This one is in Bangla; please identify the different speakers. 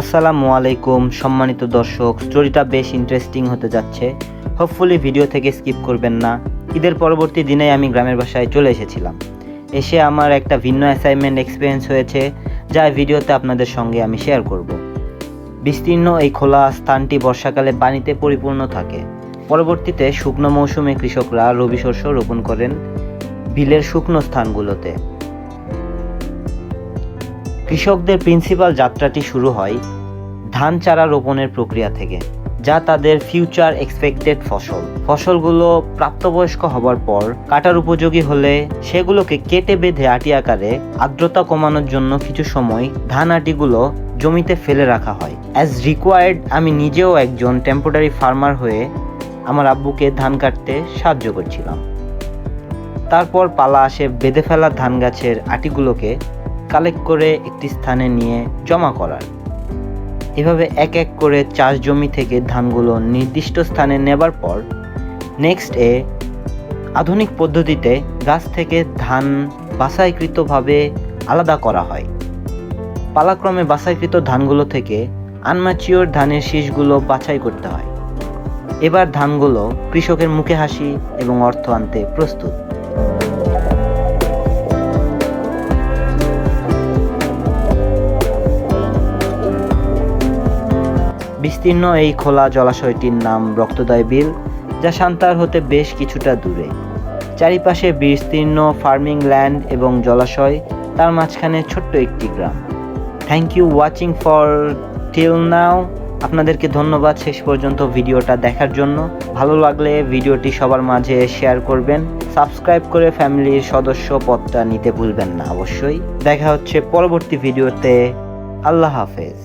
Speaker 1: আসসালামু আলাইকুম, সম্মানিত দর্শক স্টোরিটা বেশ ইন্টারেস্টিং হতে যাচ্ছে। হোপফুলি ভিডিও থেকে স্কিপ করবেন না। ঈদের পরবর্তী দিনে আমি গ্রামের বাসায় চলে এসেছিলাম। এসে আমার একটা ভিন্ন অ্যাসাইনমেন্ট এক্সপিরিয়েন্স হয়েছে, যা ভিডিওতে আপনাদের সঙ্গে আমি শেয়ার করব। বিস্তীর্ণ এই খোলা স্থানটি বর্ষাকালে পানিতে পরিপূর্ণ থাকে। পরবর্তীতে শুকনো মৌসুমে কৃষকরা রবি শস্য রোপণ করেন বিলের শুকনো স্থানগুলোতে। কৃষকদের প্রিন্সিপাল যাত্রাটি শুরু হয় ধান চারা রোপণের প্রক্রিয়া থেকে, যা তাদের ফিউচার এক্সপেক্টেড ফসল। ফসলগুলো প্রাপ্তবয়স্ক হবার পর কাটার উপযোগী হলে সেগুলোকে কেটে বেঁধে আটি আকারে আর্দ্রতা কমানোর জন্য কিছু সময় ধান আটিগুলো জমিতে ফেলে রাখা হয়। অ্যাজ রিকোয়ার্ড আমি নিজেও একজন টেম্পোরারি ফার্মার হয়ে আমার আব্বুকে ধান কাটতে সাহায্য করছিলাম। তারপর পালা আসে বেঁধে ফেলা ধান গাছের আটিগুলোকে কালেক্ট করে একটি স্থানে নিয়ে জমা করার এভাবে এক এক করে চাষ জমি থেকে ধানগুলো নির্দিষ্ট স্থানে নেবার পর নেক্সট এ আধুনিক পদ্ধতিতে গাছ থেকে ধান বাছাইকৃতভাবে আলাদা করা হয়। পালাক্রমে বাছাইকৃত ধানগুলো থেকে আনম্যাচিওর ধানের শীষগুলো বাছাই করতে হয়। এবার ধানগুলো কৃষকের মুখে হাসি এবং অর্থ আনতে প্রস্তুত। বিস্তীর্ণ এই খোলা জলাশয়টির নাম রক্তদয় বিল, যা সান্তার হতে বেশ কিছুটা দূরে। চারিপাশে বিস্তীর্ণ ফার্মিং ল্যান্ড এবং জলাশয়, তার মাঝখানে ছোট্ট একটি গ্রাম। Thank you watching for till now আপনাদেরকে ধন্যবাদ শেষ পর্যন্ত ভিডিওটা দেখার জন্য। ভালো লাগলে ভিডিওটি সবার মাঝে শেয়ার করবেন। সাবস্ক্রাইব করে ফ্যামিলির সদস্য পদটা নিতে ভুলবেন না অবশ্যই। দেখা হচ্ছে পরবর্তী ভিডিওতে। আল্লাহ হাফেজ।